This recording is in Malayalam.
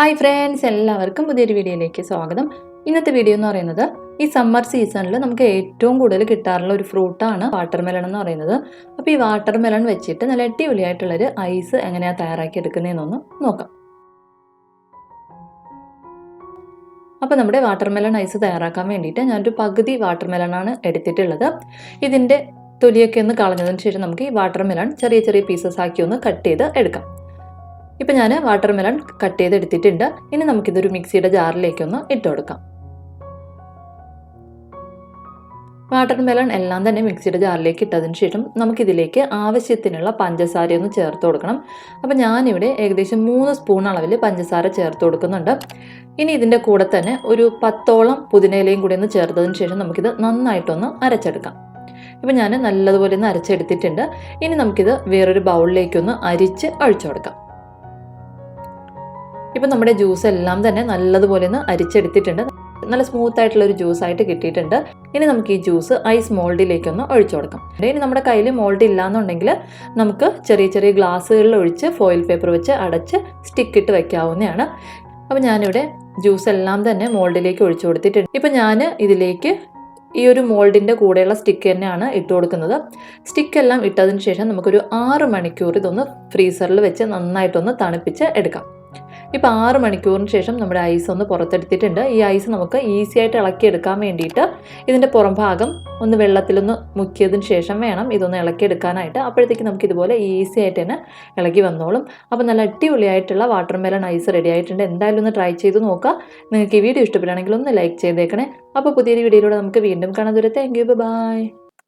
ഹായ് ഫ്രണ്ട്സ് എല്ലാവർക്കും പുതിയൊരു വീഡിയോയിലേക്ക് സ്വാഗതം. ഇന്നത്തെ വീഡിയോ എന്ന് പറയുന്നത് ഈ സമ്മർ സീസണിൽ നമുക്ക് ഏറ്റവും കൂടുതൽ കിട്ടാറുള്ള ഒരു ഫ്രൂട്ടാണ് വാട്ടർ മെലൺ എന്ന് പറയുന്നത്. അപ്പോൾ ഈ വാട്ടർ മെലൺ വെച്ചിട്ട് നല്ല അടിപൊളിയായിട്ടുള്ളൊരു ഐസ് എങ്ങനെയാണ് തയ്യാറാക്കി എടുക്കുന്നതെന്നൊന്ന് നോക്കാം. അപ്പോൾ നമ്മുടെ വാട്ടർ മെലൺ ഐസ് തയ്യാറാക്കാൻ വേണ്ടിയിട്ട് ഞാനൊരു പകുതി വാട്ടർ ആണ് എടുത്തിട്ടുള്ളത്. ഇതിന്റെ തൊലിയൊക്കെ ഒന്ന് കളഞ്ഞതിന് ശേഷം നമുക്ക് ഈ വാട്ടർ മെലൺ ചെറിയ ചെറിയ പീസസ് ആക്കി ഒന്ന് കട്ട് ചെയ്ത് എടുക്കാം. ഇപ്പം ഞാൻ വാട്ടർ മെലൺ കട്ട് ചെയ്ത് എടുത്തിട്ടുണ്ട് ഇനി നമുക്കിതൊരു മിക്സിയുടെ ജാറിലേക്കൊന്ന് ഇട്ട് കൊടുക്കാം വാട്ടർ മെലൺ എല്ലാം തന്നെ മിക്സിയുടെ ജാറിലേക്ക് ഇട്ടതിന് ശേഷം നമുക്കിതിലേക്ക് ആവശ്യത്തിനുള്ള പഞ്ചസാര ഒന്ന് ചേർത്ത് കൊടുക്കണം. അപ്പോൾ ഞാനിവിടെ ഏകദേശം മൂന്ന് സ്പൂൺ അളവിൽ പഞ്ചസാര ചേർത്ത് കൊടുക്കുന്നുണ്ട്. ഇനി ഇതിന്റെ കൂടെ തന്നെ ഒരു പത്തോളം പുതിനയിലയും കൂടി ഒന്ന് ചേർത്തതിന് ശേഷം നമുക്കിത് നന്നായിട്ടൊന്ന് അരച്ചെടുക്കാം. ഇപ്പം ഞാൻ നല്ലതുപോലെ ഒന്ന് അരച്ചെടുത്തിട്ടുണ്ട്. ഇനി നമുക്കിത് വേറൊരു ബൗളിലേക്കൊന്ന് അരിച്ച് ഒഴിച്ചു കൊടുക്കാം ഇപ്പം നമ്മുടെ ജ്യൂസ് എല്ലാം തന്നെ നല്ലതുപോലെ ഒന്ന് അരിച്ചെടുത്തിട്ടുണ്ട്. നല്ല സ്മൂത്ത് ആയിട്ടുള്ള ഒരു ജ്യൂസ് ആയിട്ട് കിട്ടിയിട്ടുണ്ട്. ഇനി നമുക്ക് ഈ ജ്യൂസ് ഐസ് മോൾഡിലേക്ക് ഒന്ന് ഒഴിച്ചു കൊടുക്കാം. ഇനി നമ്മുടെ കയ്യിൽ മോൾഡ് ഇല്ലാന്നുണ്ടെങ്കിൽ നമുക്ക് ചെറിയ ചെറിയ ഗ്ലാസ്സുകളിൽ ഒഴിച്ച് ഫോയിൽ പേപ്പർ വെച്ച് അടച്ച് സ്റ്റിക്ക് ഇട്ട് വെക്കാവുന്നതാണ്. അപ്പോൾ ഞാനിവിടെ ജ്യൂസ് എല്ലാം തന്നെ മോൾഡിലേക്ക് ഒഴിച്ചു കൊടുത്തിട്ടുണ്ട്. ഇപ്പം ഞാൻ ഇതിലേക്ക് ഈ ഒരു മോൾഡിന്റെ കൂടെയുള്ള സ്റ്റിക്ക് തന്നെയാണ് ഇട്ട് കൊടുക്കുന്നത്. സ്റ്റിക്കെല്ലാം ഇട്ടതിന് ശേഷം നമുക്കൊരു ആറ് മണിക്കൂർ ഇതൊന്ന് ഫ്രീസറിൽ വെച്ച് നന്നായിട്ടൊന്ന് തണുപ്പിച്ച് എടുക്കാം. ഇപ്പോൾ ആറ് മണിക്കൂറിന് ശേഷം നമ്മുടെ ഐസ് ഒന്ന് പുറത്തെടുത്തിട്ടുണ്ട്. ഈ ഐസ് നമുക്ക് ഈസി ആയിട്ട് ഇളക്കിയെടുക്കാൻ വേണ്ടിയിട്ട് ഇതിന്റെ പുറം ഭാഗം ഒന്ന് വെള്ളത്തിലൊന്ന് മുക്കിയതിന് ശേഷം വേണം ഇതൊന്ന് ഇളക്കിയെടുക്കാനായിട്ട്. അപ്പോഴത്തേക്ക് നമുക്ക് ഇതുപോലെ ഈസി ആയിട്ട് തന്നെ ഇളകി വന്നോളും. അപ്പോൾ നല്ല അടിപൊളിയായിട്ടുള്ള വാട്ടർ മെലൺ ഐസ് റെഡി ആയിട്ടുണ്ട്. എന്തായാലും ഒന്ന് ട്രൈ ചെയ്ത് നോക്കുക. നിങ്ങൾക്ക് ഈ വീഡിയോ ഇഷ്ടപ്പെടുകയാണെങ്കിൽ ഒന്ന് ലൈക്ക് ചെയ്തേക്കണേ. അപ്പോൾ പുതിയൊരു വീഡിയോയിലൂടെ നമുക്ക് വീണ്ടും കാണാൻ ദൂരെ താങ്ക് യു ബൈ